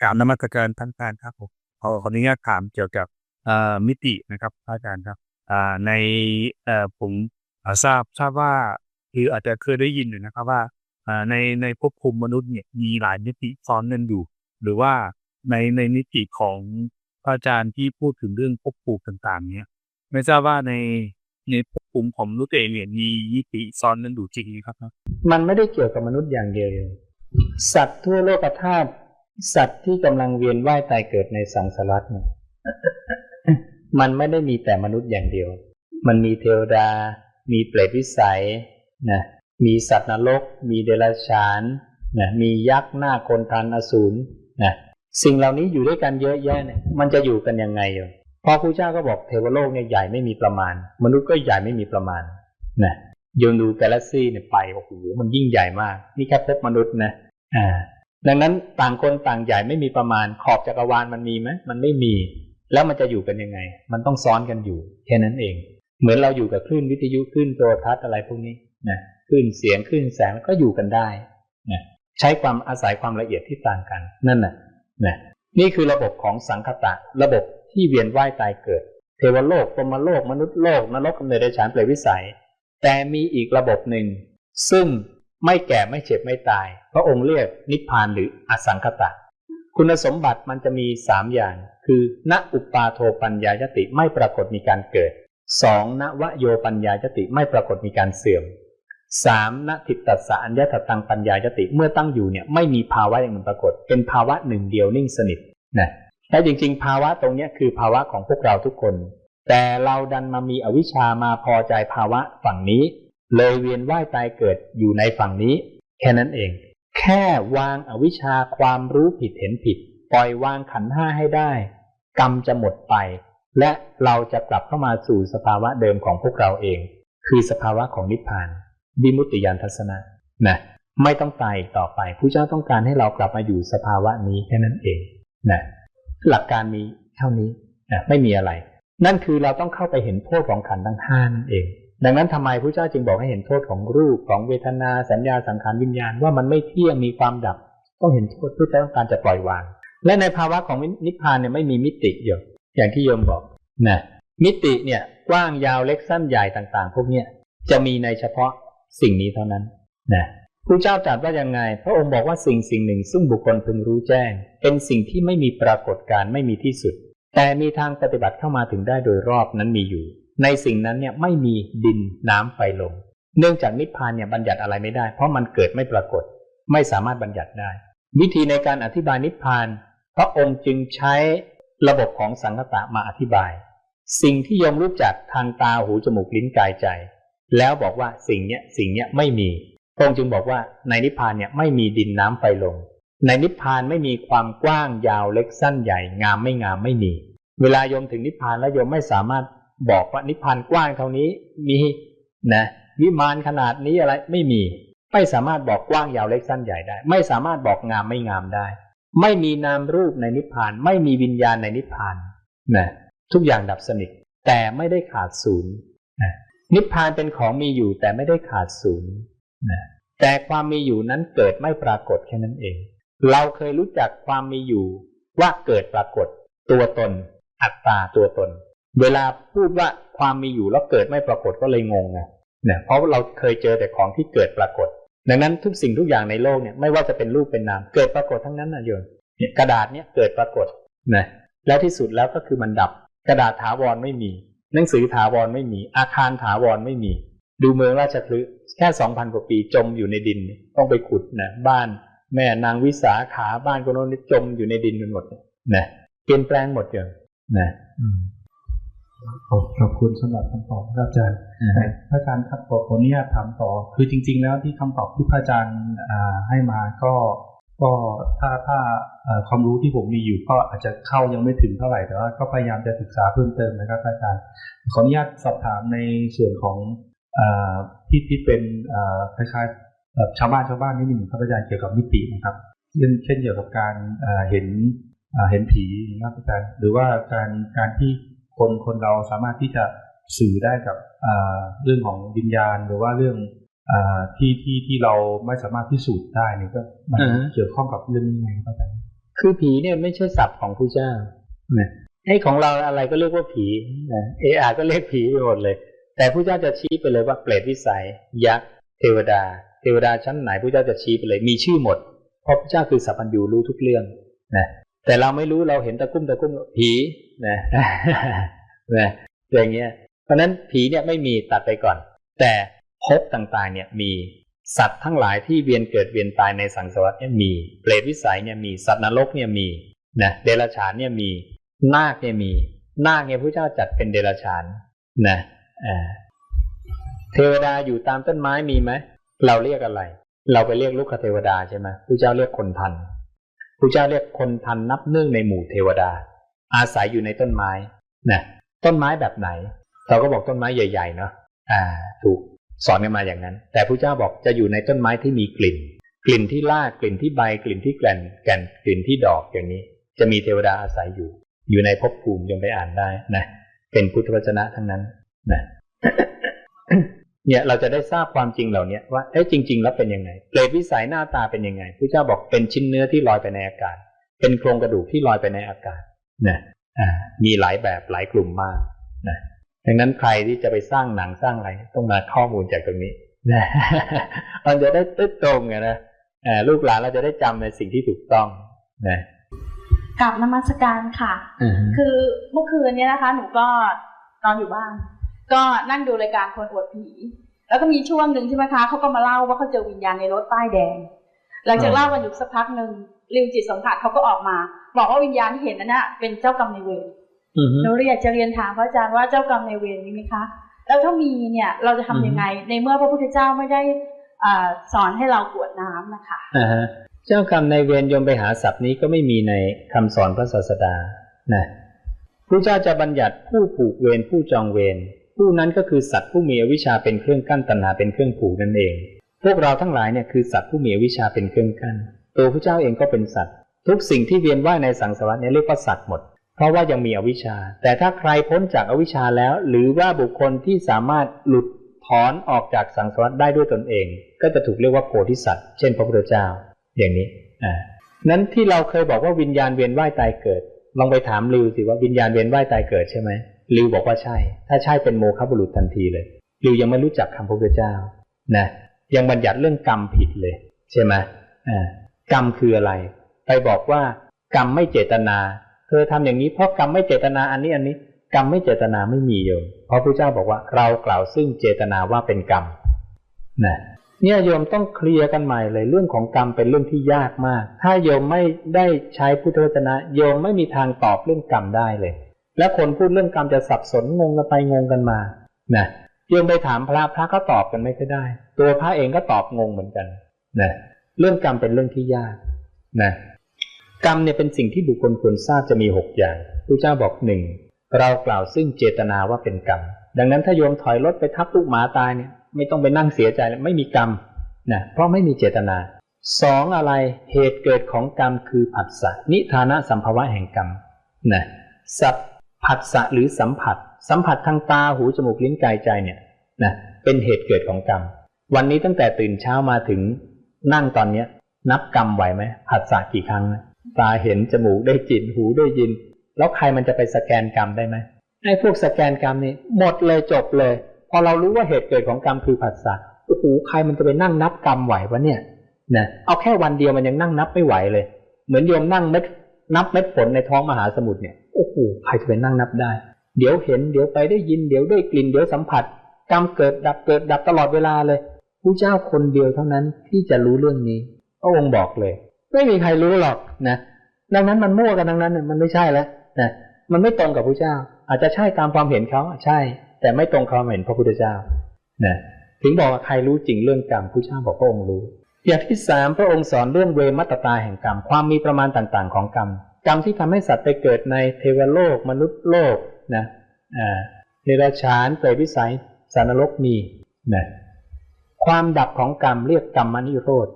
กราบนมัสการท่านอาจารย์ครับผมขอขออนุญาตถามเกี่ยวกับมิตินะครับอาจารย์ครับในผมทราบทราบว่าคืออาจจะเคยได้ยินอยู่นะครับว่าอ่าในในภพภูมิมนุษย์เนี่ยมีหลายมิติซ้อนกันอยู่ หรือว่าในในมิติของพระอาจารย์ที่พูดถึงเรื่องภพภูมิต่าง ๆ เนี่ย ไม่ทราบว่าในในภพภูมิของมนุษย์เองเนี่ยมีมิติซ้อนกันอยู่จริงไหมครับ มันไม่ได้เกี่ยวกับมนุษย์อย่างเดียว สัตว์ทั่วโลกธาตุ สัตว์ที่กำลังเวียนว่ายตายเกิดในสังสารวัฏเนี่ย มันไม่ได้มีแต่มนุษย์อย่างเดียว มันมีเทวดา มีเปรตวิสัยนะมีสัตว์นรก มีเดรัจฉานนะมียักษ์หน้าคนทันอสูรนะสิ่งเหล่านี้อยู่ด้วยกันเยอะแยะเนี่ยมันจะอยู่กันยังไงอยู่พอพระเจ้าก็บอกเทวโลกเนี่ยใหญ่ไม่มีประมาณ มนุษย์ก็ใหญ่ไม่มีประมาณนะโยนดูกาแล็กซี่เนี่ยไปโอ้โหมันยิ่งใหญ่มาก นี่แค่พบมนุษย์นะอ่า ดังนั้นต่างคนต่างใหญ่ไม่มีประมาณขอบจักรวาลมันมีไหมมันไม่มี แล้วมันจะอยู่กันยังไง มันต้องซ้อนกันอยู่ แค่นั้นเอง เหมือนเราอยู่กับคลื่นวิทยุคลื่นโทรทัศน์อะไรพวกนี้นะคลื่นเสียงคลื่นแสงก็อยู่กันได้นะใช้ความอาศัยความละเอียดที่ต่างกันนั่นน่ะนะนี่คือระบบของสังคตะ ระบบที่เวียนว่ายตายเกิด เทวโลกพรมโลก มนุษย์โลกนรกกำเนิดเดรัจฉานเปรตวิสัย แต่มีอีกระบบหนึ่ง ซึ่ง ไม่แก่ไม่เจ็บไม่ตาย พระองค์เรียกนิพพานหรืออสังคตะ คุณสมบัติมันจะมีสามอย่าง คือณอุปาโทปัญญายติไม่ปรากฏมีการเกิดสองณวโยปัญญายติไม่ปรากฏมีการเสื่อมสามณทิตตสะอัญญตตังปัญญายติเมื่อตั้งอยู่เนี่ยไม่มีภาวะอย่างมันปรากฏ เป็นภาวะหนึ่งเดียวนิ่งสนิทนะและจริงๆ ภาวะตรงนี้คือภาวะของพวกเราทุกคน แต่เราดันมามีอวิชชามาพอใจภาวะฝั่งนี้ เลยเวียนว่ายตายเกิดอยู่ในฝั่งนี้ แค่นั้นเอง แค่วางอวิชชาความรู้ผิดเห็นผิด ปล่อยวางขันห้าให้ได้ กรรมจะหมดไป และเราจะกลับเข้ามาสู่สภาวะเดิมของพวกเราเอง คือสภาวะของนิพพานวิมุตติยานทัศนะนะไม่ต้องตายอีกต่อไปผู้เจ้าต้องการให้เรากลับมาอยู่สภาวะนี้แค่นั้นเองนะหลักการมีเท่านี้นะไม่มีอะไร นั่นคือเราต้องเข้าไปเห็นโทษของขันทั้งห้านั่นเอง ดังนั้นทำไมพระเจ้าจึงบอกให้เห็นโทษของรูปของเวทนาสัญญาสังขารวิญญาณว่ามันไม่เที่ยงมีความดับ ต้องเห็นโทษเพื่อต้องการจะปล่อยวาง และในภาวะของนิพพานเนี่ยไม่มีมิติอยู่อย่างที่โยมบอกนะมิติเนี่ยกว้างยาวเล็กสั้นใหญ่ต่างๆ พวกเนี้ยจะมีในเฉพาะสิ่งนี้เท่านั้นนะพระเจ้าตรัสว่ายังไง พระองค์บอกว่าสิ่งสิ่งหนึ่ง ซึ่งบุคคลพึงรู้แจ้ง เป็นสิ่งที่ไม่มีปรากฏการไม่มีที่สุด แต่มีทางปฏิบัติเข้ามาถึงได้โดยรอบนั้นมีอยู่ ในสิ่งนั้นเนี่ยไม่มีดินน้ำไฟลมเนื่องจากนิพพานเนี่ยบัญญัติอะไรไม่ได้ เพราะมันเกิดไม่ปรากฏ ไม่สามารถบัญญัติได้ วิธีในการอธิบายนิพพาน พระองค์จึงใช้ระบบของสังคตะมาอธิบาย สิ่งที่ยมรู้จักทางตาหูจมูกลิ้นกายใจ แล้วบอกว่าสิ่งเนี้ยสิ่งเนี้ยไม่มีพระองค์จึงบอกว่าในนิพพานเนี่ยไม่มีดินน้ำไฟลมในนิพพานไม่มีความกว้างยาวเล็กสั้นใหญ่งามไม่งามไม่มี เวลาโยมถึงนิพพานแล้วโยมไม่สามารถ บอกว่านิพพานกว้างเท่านี้มีนะวิมานขนาดนี้อะไรไม่มี ไม่สามารถบอกกว้างยาวเล็กสั้นใหญ่ได้ ไม่สามารถบอกงามไม่งามได้ ไม่มีนามรูปในนิพพาน ไม่มีวิญญาณในนิพพานนะทุกอย่างดับสนิทแต่ไม่ได้ขาดศูนย์นะนิพพานเป็นของมีอยู่แต่ไม่ได้ขาดศูนย์นะแต่ความมีอยู่นั้นเกิดไม่ปรากฏแค่นั้นเอง เราเคยรู้จักความมีอยู่ว่าเกิดปรากฏ ตัวตน อัตตาตัวตน เวลาพูดว่าความมีอยู่แล้วเกิดไม่ปรากฏก็เลยงงไงเนี่ยเพราะเราเคยเจอแต่ของที่เกิดปรากฏ ดังนั้นทุกสิ่งทุกอย่างในโลกเนี่ยไม่ว่าจะเป็นรูปเป็นนามเกิดปรากฏทั้งนั้นนะโยมเนี่ยกระดาษเนี่ยเกิดปรากฏนะแล้วที่สุดแล้วก็คือมันดับ กระดาษถาวรไม่มี หนังสือถาวรไม่มี อาคารถาวรไม่มี ดูเมืองราชคลึแค่สองพันกว่าปีจมอยู่ในดินต้องไปขุดนะบ้านแม่นางวิสาขาบ้านคนโน้นจมอยู่ในดินกันหมดนะเปลี่ยนแปลงหมดเลยนะ ขอบขอบคุณสำหรับคำตอบครับอาจารย์พระอาจารย์ครับขอขออนุญาตถามต่อ คือจริง ๆ แล้วที่คำตอบที่พระอาจารย์ให้มาก็ก็ถ้าถ้าความรู้ที่ผมมีอยู่ก็อาจจะเข้ายังไม่ถึงเท่าไหร่แต่ว่าก็พยายามจะศึกษาเพิ่มเติมนะครับอาจารย์ขออนุญาตสอบถามในส่วนของที่ที่เป็นคล้ายๆชาวบ้านชาวบ้านนิดหนึ่งครับอาจารย์เกี่ยวกับมิตินะครับเช่นเช่นเกี่ยวกับการเห็นเห็นผีนะครับอาจารย์หรือว่าการการที่ คนคนเราสามารถที่จะสื่อได้กับเรื่องของวิญญาณ หรือว่าเรื่องที่ที่ที่เราไม่สามารถพิสูจน์ได้นี่ก็มันเกี่ยวข้องกับเรื่องนี้ไงครับอาจารย์คือผีเนี่ยไม่ใช่ศัพท์ของผู้เจ้านะไอ้ของเราอะไรก็เรียกว่าผีนะเออาก็เรียกผีไปหมดเลย แต่ผู้เจ้าจะชี้ไปเลยว่าเปรตวิสัย ยักษ์เทวดา เทวดาชั้นไหนผู้เจ้าจะชี้ไปเลย มีชื่อหมด เพราะพระเจ้าคือสัพพัญญูรู้ทุกเรื่องนะ แต่เราไม่รู้เราเห็นตะกุ่มตะกุ่มผีนะนะอย่างเงี้ย เพราะนั้นผีเนี่ยไม่มีตัดไปก่อน แต่ภพต่างๆเนี่ยมีสัตว์ทั้งหลายที่เวียนเกิดเวียนตายในสังสารวัฏเนี่ยมีเปรตวิสัยเนี่ยมีสัตว์นรกเนี่ยมีนะเดรัจฉานเนี่ยมีนาคเนี่ยมีนาคเนี่ยพระเจ้าจัดเป็นเดรัจฉานนะอ่าเทวดาอยู่ตามต้นไม้มีไหมเราเรียกอะไร เราไปเรียกลูกคเทวดาใช่ไหมพระเจ้าเรียกคนทัน พระเจ้าเรียกคนทันนับเนื่องในหมู่เทวดา อาศัยอยู่ในต้นไม้นะต้นไม้แบบไหน เราก็บอกต้นไม้ใหญ่ๆเนาะอ่า ถูกสอนกันมาอย่างนั้น แต่พระเจ้าบอกจะอยู่ในต้นไม้ที่มีกลิ่น กลิ่นที่รากกลิ่นที่ใบกลิ่นที่แก่นแก่นกลิ่นที่ดอกอย่างนี้ จะมีเทวดาอาศัยอยู่ อยู่ในภพภูมิยังไปอ่านได้นะเป็นพุทธวจนะทั้งนั้นนะ เนี่ยเราจะได้ทราบความจริงเหล่านี้ว่าเอ๊ะจริง ๆ แล้วเป็นยังไงเปรตวิสัยหน้าตาเป็นยังไงพระเจ้าบอกเป็นชิ้นเนื้อที่ลอยไปในอากาศ เป็นโครงกระดูกที่ลอยไปในอากาศนะอ่ามีหลายแบบหลายกลุ่มมากนะดังนั้นใครที่จะไปสร้างหนังสร้างอะไรต้องมาข้อมูลจากตรงนี้นะมันจะได้ตึ๊ดตรงไงนะอ่าลูกหลานเราจะได้จำในสิ่งที่ถูกต้องนะกลับนมัสการค่ะ คือเมื่อคืนเนี้ยนะคะ หนูก็นอนอยู่บ้าน ก็นั่งดูรายการคนอวดผี แล้วก็มีช่วงหนึ่งใช่ไหมคะเขาก็มาเล่าว่าเขาเจอวิญญาณในรถป้ายแดง หลังจากเล่ากันอยู่สักพักหนึ่งริวจิตสัมผัสเขาก็ออกมา บอกว่าวิญญาณที่เห็นนั้นน่ะเป็นเจ้ากรรมนายเวรอือฮึหนูเลยอยากจะเรียนถามพระอาจารย์ว่าเจ้ากรรมนายเวรมีไหมคะ แล้วถ้ามีเนี่ยเราจะทำยังไง ในเมื่อพระพุทธเจ้าไม่ได้อ่าสอนให้เรากรวดน้ำนะคะอ่าฮะเจ้ากรรมในายเวรโยมไปหาศัพท์นี้ก็ไม่มีในคำสอนพระศาสดานะพระเจ้าจะบัญญัติผู้ผูกเวรผู้จองเวร ผู้นั้นก็คือสัตว์ผู้มีอวิชชาเป็นเครื่องกั้นตัณหาเป็นเครื่องผูกนั่นเอง พวกเราทั้งหลายเนี่ยคือสัตว์ผู้มีอวิชชาเป็นเครื่องกั้น ตัวพระเจ้าเองก็เป็นสัตว์ ทุกสิ่งที่เวียนว่ายในสังสารวัฏเนี่ยเรียกว่าสัตว์หมด เพราะว่ายังมีอวิชชา แต่ถ้าใครพ้นจากอวิชชาแล้ว หรือว่าบุคคลที่สามารถหลุดถอนออกจากสังสารวัฏได้ด้วยตนเอง ก็จะถูกเรียกว่าโพธิสัตว์ เช่น พระพุทธเจ้า อย่างนี้อ่านั้นที่เราเคยบอกว่าวิญญาณเวียนว่ายตายเกิด ลองไปถามลิวสิว่าวิญญาณเวียนว่ายตายเกิดใช่ไหม ลิวบอกว่าใช่ ถ้าใช่เป็นโมฆะบุรุษทันทีเลยลิวยังไม่รู้จักคำพระพุทธเจ้านะยังบัญญัติเรื่องกรรมผิดเลย ใช่ไหมอ่ากรรมคืออะไร ไปบอกว่ากรรมไม่เจตนา เธอทำอย่างนี้เพราะกรรมไม่เจตนาอันนี้อันนี้ กรรมไม่เจตนาไม่มีโยมเพราะพระเจ้าบอกว่าเรากล่าวซึ่งเจตนาว่าเป็นกรรมนะเนี่ยโยมต้องเคลียร์กันใหม่เลยเรื่องของกรรมเป็นเรื่องที่ยากมาก ถ้าโยมไม่ได้ใช้พุทธวจนะ โยมไม่มีทางตอบเรื่องกรรมได้เลย และคนพูดเรื่องกรรมจะสับสนงงกันไปงงกันมานะโยมไปถามพระพระก็ตอบกันไม่ค่อยได้ ตัวพระเองก็ตอบงงเหมือนกันนะเรื่องกรรมเป็นเรื่องที่ยากนะกรรมเนี่ยเป็นสิ่งที่บุคคลควรทราบจะมีหกอย่างพระเจ้าบอกหนึ่งเรากล่าวซึ่งเจตนาว่าเป็นกรรม ดังนั้นถ้าโยมถอยรถไปทับลูกหมาตายเนี่ยไม่ต้องไปนั่งเสียใจเลยไม่มีกรรมนะเพราะไม่มีเจตนาสองอะไรเหตุเกิดของกรรมคือผัสสะนิทานะสัมภาวะแห่งกรรมนะสัพ ผัสสะหรือสัมผัส สัมผัสทางตาหูจมูกลิ้นกายใจเนี่ยนะเป็นเหตุเกิดของกรรม วันนี้ตั้งแต่ตื่นเช้ามาถึงนั่งตอนเนี้ย นับกรรมไหวไหมผัสสะกี่ครั้งนะตาเห็นจมูกได้กลิ่นหูได้ยิน แล้วใครมันจะไปสแกนกรรมได้ไหมไอ้พวกสแกนกรรมนี่หมดเลยจบเลย พอเรารู้ว่าเหตุเกิดของกรรมคือผัสสะโอ้โหใครมันจะไปนั่งนับกรรมไหววะเนี่ยนะเอาแค่วันเดียวมันยังนั่งนับไม่ไหวเลย เหมือนโยมนั่งเม็ดนับเม็ดฝนในท้องมหาสมุทรเนี่ย โอ้โหใครจะไปนั่งนับได้ เดี๋ยวเห็นเดี๋ยวไปได้ยินเดี๋ยวได้กลิ่นเดี๋ยวสัมผัสกรรมเกิดดับเกิดดับตลอดเวลาเลยผู้เจ้าคนเดียวเท่านั้นที่จะรู้เรื่องนี้พระองค์บอกเลย ไม่มีใครรู้หรอกนะดังนั้นมันมั่วกันทั้งนั้นน่ะมันไม่ใช่แล้วนะมันไม่ตรงกับพระเจ้า อาจจะใช่ตามความเห็นเขาใช่ แต่ไม่ตรงความเห็นพระพุทธเจ้านะถึงบอกว่าใครรู้จริงเรื่องกรรมพระเจ้าบอกพระองค์รู้อย่างที่สามพระองค์สอนเรื่องเวมัตตาแห่งกรรมความมีประมาณต่างๆ ของกรรม กรรมที่ทำให้สัตว์ไปเกิดในเทวโลก มนุษย์โลกนะเดรัจฉานเปรตวิสัยสารนรกมีนะความดับของกรรมเรียกกรรมมนิโรธ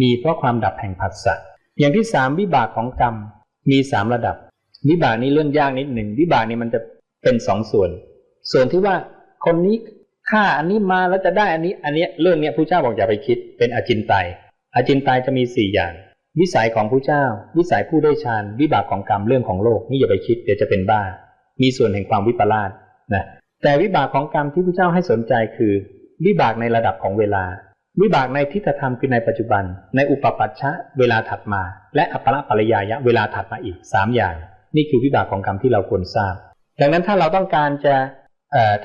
มีเพราะความดับแห่งผัสสะอย่างที่สามวิบากของกรรมมีสามระดับ วิบากนี้เรื่องยากนิดหนึ่งวิบากนี้มันจะเป็นสองส่วน ส่วนที่ว่าคนนี้ฆ่าอันนี้มาแล้วจะได้อันนี้ อันเนี้ยเรื่องเนี้ยผู้เจ้าบอกอย่าไปคิด เป็นอจินไตยอจินไตยจะมีสี่อย่าง วิสัยของผู้เจ้า วิสัยผู้ได้ฌานวิบากของกรรมเรื่องของโลกนี่อย่าไปคิดเดี๋ยวจะเป็นบ้า มีส่วนแห่งความวิปลาสนะแต่วิบากของกรรมที่ผู้เจ้าให้สนใจคือ วิบากในระดับของเวลา วิบากในทิฏฐธรรมคือในปัจจุบัน ในอุปปัชชะเวลาถัดมา และอัปปละปริยายะเวลาถัดมาอีกสามอย่าง นี่คือวิบากของกรรมที่เราควรทราบ ดังนั้นถ้าเราต้องการจะ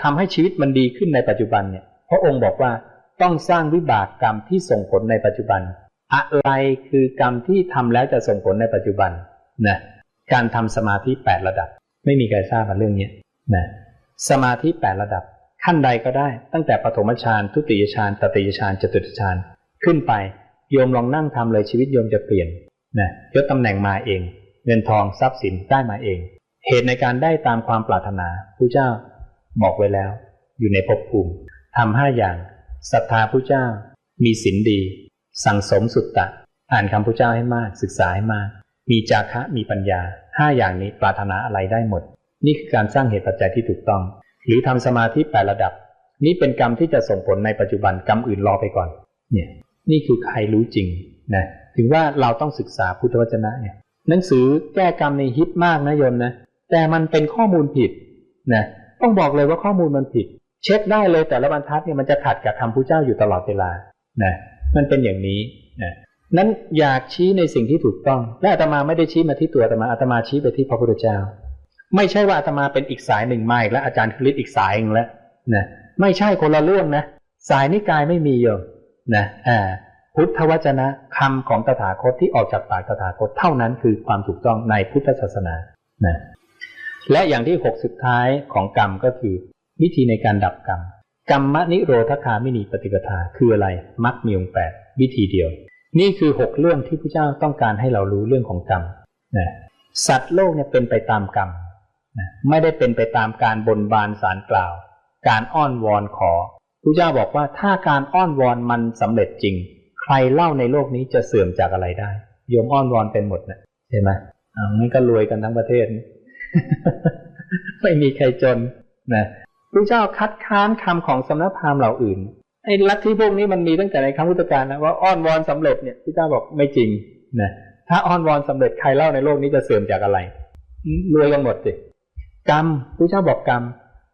ทำให้ชีวิตมันดีขึ้นในปัจจุบันเนี่ยพระองค์บอกว่าต้องสร้างวิบากกรรมที่ส่งผลในปัจจุบัน อะไรคือกรรมที่ทำแล้วจะส่งผลในปัจจุบันนะการทำสมาธิแปดระดับ ไม่มีใครทราบเรื่องนี้นะสมาธิแปดระดับ ขั้นใดก็ได้ ตั้งแต่ปฐมฌานทุติยฌานตติยฌานจตุตฌานขึ้นไปโยมลองนั่งทำเลยชีวิตโยมจะเปลี่ยนนะยศตำแหน่งมาเอง เงินทองทรัพย์สินได้มาเอง เหตุในการได้ตามความปรารถนาผู้เจ้าบอกไว้แล้ว อยู่ในภพภูมิทำห้าอย่างศรัทธาผู้เจ้า มีศีลดี สั่งสมสุตตะ อ่านคำผู้เจ้าให้มากศึกษาให้มาก มีจาคะมีปัญญาห้าอย่างนี้ปรารถนาอะไรได้หมด นี่คือการสร้างเหตุปัจจัยที่ถูกต้อง หรือทำสมาธิแปดระดับ นี่เป็นกรรมที่จะส่งผลในปัจจุบันกรรมอื่นรอไปก่อน เนี่ยนี่คือใครรู้จริงนะถึงว่าเราต้องศึกษาพุทธวจนะเนี่ยหนังสือแก้กรรมในฮิตมากนะโยมนะแต่มันเป็นข้อมูลผิดนะต้องบอกเลยว่าข้อมูลมันผิด เช็คได้เลยแต่ละบรรทัดเนี่ยมันจะขัดกับคำพุทธเจ้าอยู่ตลอดเวลานะ มันเป็นอย่างนี้นะนั้นอยากชี้ในสิ่งที่ถูกต้อง และอาตมาไม่ได้ชี้มาที่ตัวอาตมาอาตมาชี้ไปที่พระพุทธเจ้า ไม่ใช่ว่าอาตมาเป็นอีกสายหนึ่งมาอีกแล้วอาจารย์คริสอีกสายหนึ่งแล้วนะไม่ใช่คนละเรื่องนะ สายนิกายไม่มีโยมนะอ่าพุทธวจนะคำของตถาคตที่ออกจากปากตถาคตเท่านั้นคือความถูกต้องในพุทธศาสนานะและอย่างที่หกสุดท้ายของกรรมก็คือ วิธีในการดับกรรม กรรมนิโรธคามินีปฏิปทาคืออะไรมักมีองแปดวิธีเดียว นี่คือหกเรื่องที่พระเจ้าต้องการให้เรารู้เรื่องของกรรมนะสัตว์โลกเนี่ยเป็นไปตามกรรมนะไม่ได้เป็นไปตามการบนบานสารกล่าว การอ้อนวอนขอพระเจ้าบอกว่าถ้าการอ้อนวอนมันสำเร็จจริง ใครเล่าในโลกนี้จะเสื่อมจากอะไรได้ โยมอ้อนวอนเป็นหมดนะเห็นไหมอ่างั้นก็รวยกันทั้งประเทศ ไม่มีใครจนนะ พระเจ้าคัดค้านคำของสำนักพราหมณ์เหล่าอื่นไอ้ลัทธิพวกนี้มันมีตั้งแต่ในครั้งพุทธกาลนะว่าอ้อนวอนสำเร็จเนี่ยพระเจ้าบอกไม่จริงนะถ้าอ้อนวอนสำเร็จใครเล่าในโลกนี้จะเสื่อมจากอะไรรวยกันหมดสิกรรมพระเจ้าบอกกรรม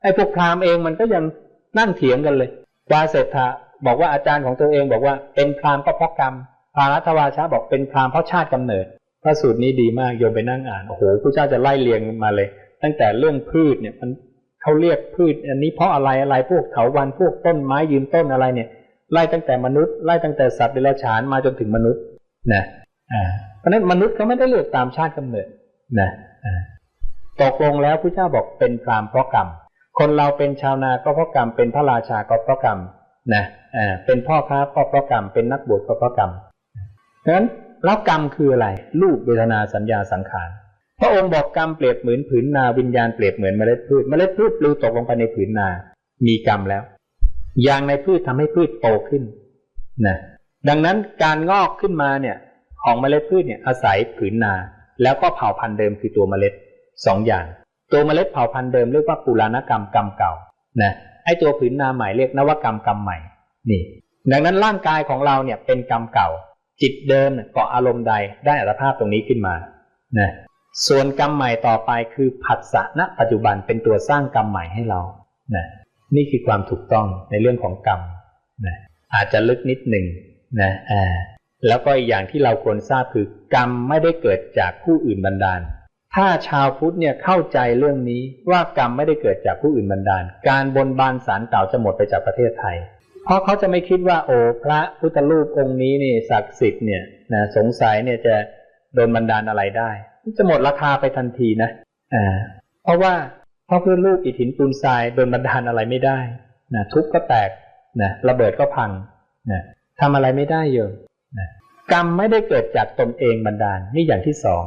ไอ้พวกพราหมณ์เองมันก็ยังนั่งเถียงกันเลย วาเศรษฐะบอกว่าอาจารย์ของตัวเองบอกว่าเป็นพราหมณ์ก็เพราะกรรมพารัตวาชาบอกเป็นพราหมณ์เพราะชาติกำเนิดพระสูตรนี้ดีมากโยมไปนั่งอ่านโอ้โหพระเจ้าจะไล่เรียงมาเลย ตั้งแต่เรื่องพืชเนี่ยมัน เขาเรียกพืช อันนี้เพราะอะไรอะไรพวกเถาวันพวกต้นไม้ยืนต้นอะไรเนี่ย ไล่ตั้งแต่มนุษย์ไล่ตั้งแต่สัตว์เดรัจฉานมาจนถึงมนุษย์นะอ่าเพราะนั้นมนุษย์เขาไม่ได้เลือกตามชาติกำเนิดนะอ่าตกลงแล้วพระเจ้าบอกเป็นพรามเพราะกรรม คนเราเป็นชาวนาก็เพราะกรรม เป็นพระราชาก็เพราะกรรมนะอ่าเป็นพ่อค้าก็เพราะกรรม เป็นนักบวชก็เพราะกรรมเพราะฉะนั้นแล้วกรรมคืออะไร รูปเวทนาสัญญาสังขาร พระองค์บอกกรรมเปรียบเหมือนผืนนาวิญญาณเปรียบเหมือนเมล็ดพืชเมล็ดพืชปลิวตกลงไปในผืนนา มีกรรมแล้วยางในพืชทำให้พืชโตขึ้นนะดังนั้นการงอกขึ้นมาเนี่ย ของเมล็ดพืชเนี่ยอาศัยผืนนา แล้วก็เผ่าพันธุ์เดิมคือตัวเมล็ดสองอย่าง ตัวเมล็ดเผ่าพันธุ์เดิมเรียกว่าปุรานกรรมกรรมเก่านะไอตัวผืนนาใหม่เรียกนวกรรมกรรมใหม่นี่ ดังนั้นร่างกายของเราเนี่ยเป็นกรรมเก่า จิตเดิมเกาะอารมณ์ใดได้อัตภาพตรงนี้ขึ้นมานะ ส่วนกรรมใหม่ต่อไปคือผัสสะณปัจจุบันเป็นตัวสร้างกรรมใหม่ให้เรานะนี่คือความถูกต้องในเรื่องของกรรมนะอาจจะลึกนิดหนึ่งนะอ่าแล้วก็อีกอย่างที่เราควรทราบคือกรรมไม่ได้เกิดจากผู้อื่นบันดาล ถ้าชาวพุทธเนี่ยเข้าใจเรื่องนี้ว่ากรรมไม่ได้เกิดจากผู้อื่นบันดาล การบนบานสารเก่าจะหมดไปจากประเทศไทย เพราะเขาจะไม่คิดว่าโอ้พระพุทธรูปองค์นี้นี่ศักดิ์สิทธิ์เนี่ยนะสงสัยเนี่ยจะโดนบันดาลอะไรได้ จะหมดราคาไปทันทีนะอ่าเพราะว่าเพราะเพื่อลูกอิฐหินปูนทรายโดนบันดาลอะไรไม่ได้นะทุบก็แตกนะระเบิดก็พังนะทำอะไรไม่ได้เยอะนะกรรมไม่ได้เกิดจากตนเองบันดาลนี่อย่างที่สอง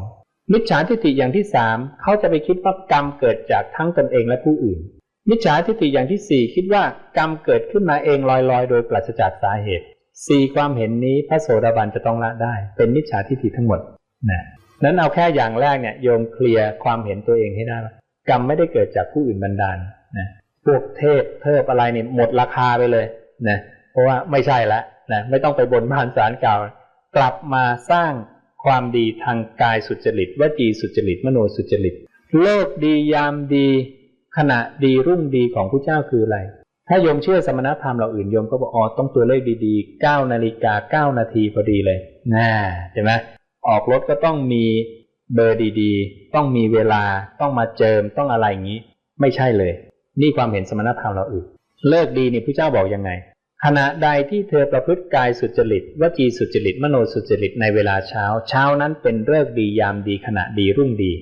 มิจฉาทิฏฐิอย่างที่สามเขาจะไปคิดว่ากรรมเกิดจากทั้งตนเองและผู้อื่น มิจฉาทิฏฐิอย่างที่สี่คิดว่ากรรมเกิดขึ้นมาเองลอยๆ โดยปราศจากสาเหตุสี่ความเห็นนี้พระโสดาบันจะต้องละได้ เป็นมิจฉาทิฏฐิทั้งหมดนะ นั้นเอาแค่อย่างแรกเนี่ยโยมเคลียร์ความเห็นตัวเองให้ได้กรรมไม่ได้เกิดจากผู้อื่นบันดาลนะพวกเทพเทพอะไรเนี่ยหมดราคาไปเลยนะเพราะว่าไม่ใช่ละนะไม่ต้องไปบนบานสารเก่ากลับมาสร้างความดีทางกายสุจริตวจีสุจริตมโนสุจริตเลิกดียามดี ขณะดีรุ่งดีของผู้เจ้าคืออะไร ถ้าโยมเชื่อสมณธรรมเราอื่นโยมก็บอกอ๋อต้องตัวเลขดีๆเก้านาฬิกาเก้านาทีพอดีเลยน่าใช่ไหม ออกรถก็ต้องมีเบอร์ดีๆ ต้องมีเวลาต้องมาเจิมต้องอะไรอย่างนี้ ไม่ใช่เลย นี่ความเห็นสมณธรรมเราอื่นเลิกดีนี่พระเจ้าบอกยังไงขณะใดที่เธอประพฤติกายสุจริตวจีสุจริต มโนสุจริตในเวลาเช้า เช้านั้นเป็นเลิกดียามดีขณะดีรุ่งดี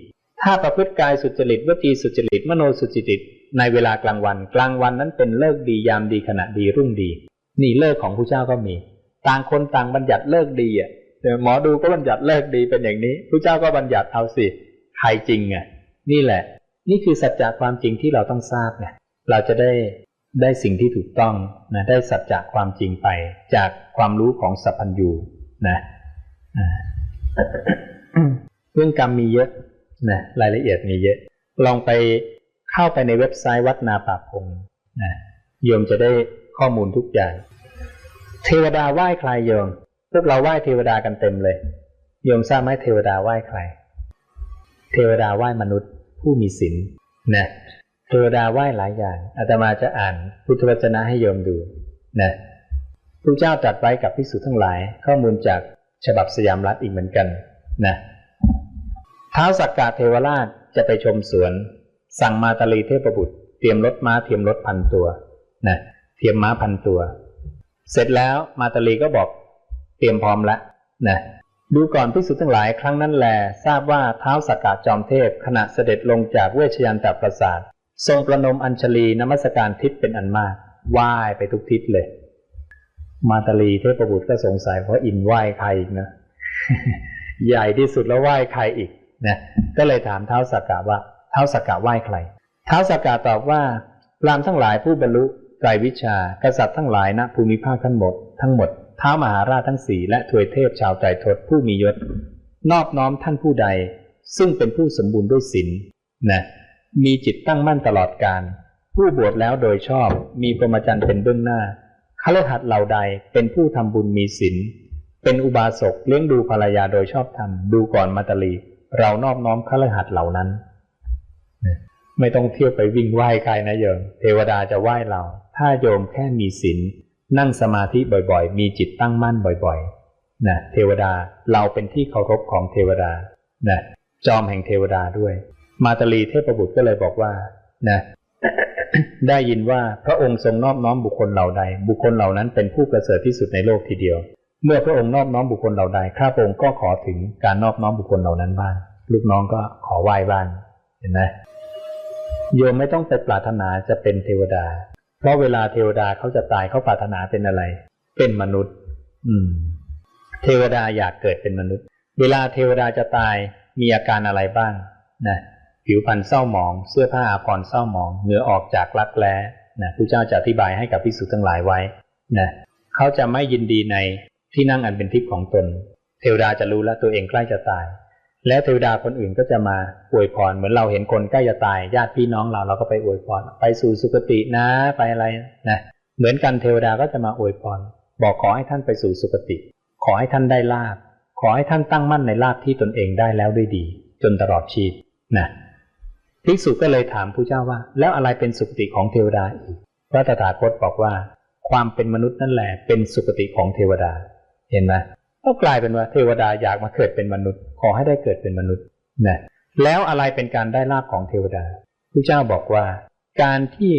ถ้าประพฤติกายสุจริตวจีสุจริต มโนสุจริต ในเวลากลางวัน กลางวันนั้นเป็นเลิกดียามดีขณะดีรุ่งดี นี่เลิกของผู้เจ้าก็มี ต่างคนต่างบัญญัติเลิกดีอะ เดี๋ยวหมอดูก็บัญญัติเลิกดีเป็นอย่างนี้ผู้เจ้าก็บัญญัติเอาสิใครจริงอะนี่แหละ นี่คือสัจจะความจริงที่เราต้องทราบไงเราจะได้ได้สิ่งที่ถูกต้องนะได้สัจจะความจริงไปจากความรู้ของสัพพัญญูนะเรื่องกรรมมีเยอะนะรายละเอียดมีเยอะ ลองไปเข้าไปในเว็บไซต์วัดนาป่าพงนะโยมจะได้ข้อมูลทุกอย่าง เทวดาไหว้ใครโยม พวกเราไหว้เทวดากันเต็มเลยโยมทราบไหมเทวดาไหว้ใคร เทวดาไหว้มนุษย์ ผู้มีศีลนะเทวดาไหว้หลายอย่างอาตมาจะอ่านพุทธวจนะให้โยมดูนะพระเจ้าตรัสไว้กับภิกษุทั้งหลาย ข้อมูลจากฉบับสยามรัฐอีกเหมือนกันนะท้าวสักกะเทวราชจะไปชมสวน สั่งมาตาลีเทพบุตร เตรียมรถม้าเตรียมรถพันตัวนะเตรียมม้าพันตัว เสร็จแล้วมาตาลีก็บอก เตรียมพร้อมแล้วนะดูก่อนพิสุทั้งหลายครั้งนั้นแล ทราบว่าเท้าสักกะจอมเทพ ขณะเสด็จลงจากเวชยันตปราสาททรงประนมอัญชลีนมัสการทิศเป็นอันมากไหว้ไปทุกทิศเลย มาตาลีเทพบุตรก็สงสัยเพราะอินไหว้ใครอีกนะใหญ่ที่สุดแล้วไหว้ใครอีกนะก็เลยถามเท้าสักกะว่าเท้าสักกะไหว้ใคร เท้าสักกะตอบว่าพรามทั้งหลายผู้บรรลุไตรวิชากษัตริย์ทั้งหลายณภูมิภาคทั้งหมดทั้งหมด ท้ามหาราชทั้งสี่และทวยเทพชาวไตรทศผู้มียศ นอบน้อมท่านผู้ใด ซึ่งเป็นผู้สมบูรณ์ด้วยศีลนะมีจิตตั้งมั่นตลอดการ ผู้บวชแล้วโดยชอบมีพรหมจรรย์เป็นเบื้องหน้าคฤหัสถ์เหล่าใดเป็นผู้ทำบุญมีศีลเป็นอุบาสกเลี้ยงดูภรรยาโดยชอบธรรมดูก่อนมาตลี เรานอบน้อมคฤหัสถ์เหล่านั้น ไม่ต้องเที่ยวไปวิ่งไหว้ใครนะโยม เทวดาจะไหว้เรา ถ้าโยมแค่มีศีล นั่งสมาธิบ่อยๆ มีจิตตั้งมั่นบ่อยๆนะเทวดาเราเป็นที่เคารพของเทวดานะจอมแห่งเทวดาด้วย มาตาลีเทพบุตรก็เลยบอกว่านะได้ยินว่าพระองค์ทรงนอบน้อมบุคคลเหล่าใด บุคคลเหล่านั้นเป็นผู้ประเสริฐที่สุดในโลกทีเดียว เมื่อพระองค์นอบน้อมบุคคลเหล่าใดข้าพระองค์ก็ขอถึงการนอบน้อมบุคคลเหล่านั้นบ้างลูกน้องก็ขอไหว้บ้างเห็นไหมโยมไม่ต้องไปปรารถนาจะเป็นเทวดา เพราะเวลาเทวดาเขาจะตายเขาปรารถนาเป็นอะไร เป็นมนุษย์ อืม เทวดาอยากเกิดเป็นมนุษย์ เวลาเทวดาจะตายมีอาการอะไรบ้างนะผิวพรรณเศร้าหมอง เสื้อผ้าอาภรณ์เศร้าหมองเหงื่อออกจากรักแร้นะผู้เจ้าจะอธิบายให้กับภิกษุทั้งหลายไว้นะเขาจะไม่ยินดีในที่นั่งอันเป็นทิพย์ของตน เทวดาจะรู้แล้วตัวเองใกล้จะตาย และเทวดาคนอื่นก็จะมาอวยพร เหมือนเราเห็นคนใกล้จะตาย ญาติพี่น้องเราเราก็ไปอวยพร ไปสู่สุคตินะไปอะไรนะเหมือนกันเทวดาก็จะมาอวยพร บอกขอให้ท่านไปสู่สุคติ ขอให้ท่านได้ลาบขอให้ท่านตั้งมั่นในลาบที่ตนเองได้แล้วด้วยดี จนตลอดชีพนะภิกษุก็เลยถามผู้เจ้าว่า แล้วอะไรเป็นสุคติของเทวดาอีกพระตถาคตบอกว่า ความเป็นมนุษย์นั่นแหละเป็นสุคติของเทวดา เห็นไหมก็กลายเป็นว่าเทวดาอยากมาเกิดเป็นมนุษย์ ขอให้ได้เกิดเป็นมนุษย์นะแล้วอะไรเป็นการได้ลาบของเทวดาผู้เจ้าบอกว่า การที่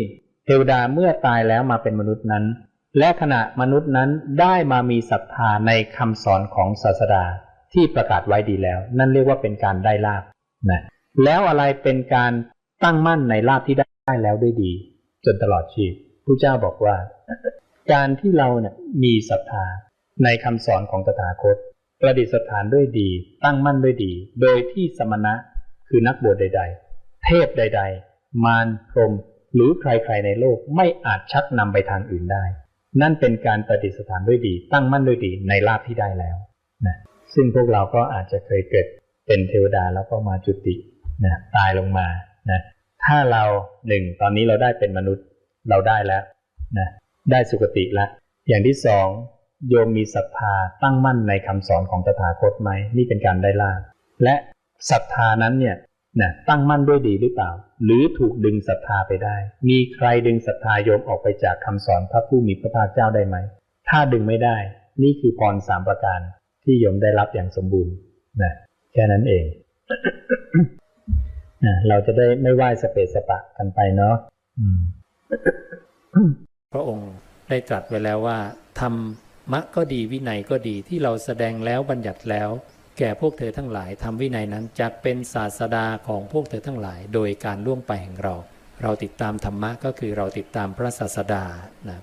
เทวดาเมื่อตายแล้วมาเป็นมนุษย์นั้น และขณะมนุษย์นั้นได้มามีศรัทธาในคำสอนของศาสดาที่ประกาศไว้ดีแล้ว นั่นเรียกว่าเป็นการได้ลาบนะแล้วอะไรเป็นการตั้งมั่นในลาบที่ได้แล้วด้วยดี จนตลอดชีพผู้เจ้าบอกว่า การที่เราเนี่ยมีศรัทธาในคำสอนของตถาคต ประดิษฐานด้วยดี ตั้งมั่นด้วยดี โดยที่สมณะคือนักบวชใด ๆ เทพใด ๆ มารพรมหรือใครๆในโลกไม่อาจชักนำไปทางอื่นได้ นั่นเป็นการประดิษฐานด้วยดี ตั้งมั่นด้วยดีในลาภที่ได้แล้วนะซึ่งพวกเราก็อาจจะเคยเกิดเป็นเทวดาแล้วก็มาจุตินะตายลงมานะถ้าเราหนึ่งตอนนี้เราได้เป็นมนุษย์เราได้แล้วนะได้สุคติแล้วอย่างที่สอง โยมมีศรัทธาตั้งมั่นในคำสอนของตถาคตไหมนี่เป็นการได้ลาภและศรัทธานั้นเนี่ยนะตั้งมั่นด้วยดีหรือเปล่า หรือถูกดึงศรัทธาไปได้ มีใครดึงศรัทธาโยมออกไปจากคำสอนพระผู้มีพระภาคเจ้าได้ไหม ถ้าดึงไม่ได้ นี่คือพรสามประการที่โยมได้รับอย่างสมบูรณ์นะแค่นั้นเองนะเราจะได้ไม่ไหว้สเปสปะกันไปเนาะพระองค์ได้ตรัสไว้แล้วว่าธรร มะก็ดีวินัยก็ดีที่เราแสดงแล้วบัญญัติแล้ว แก่พวกเธอทั้งหลายทำวินัยนั้นจักเป็นศาสดาของพวกเธอทั้งหลาย โดยการล่วงไปแห่งเรา เราติดตามธรรมะก็คือเราติดตามพระศาสดานะ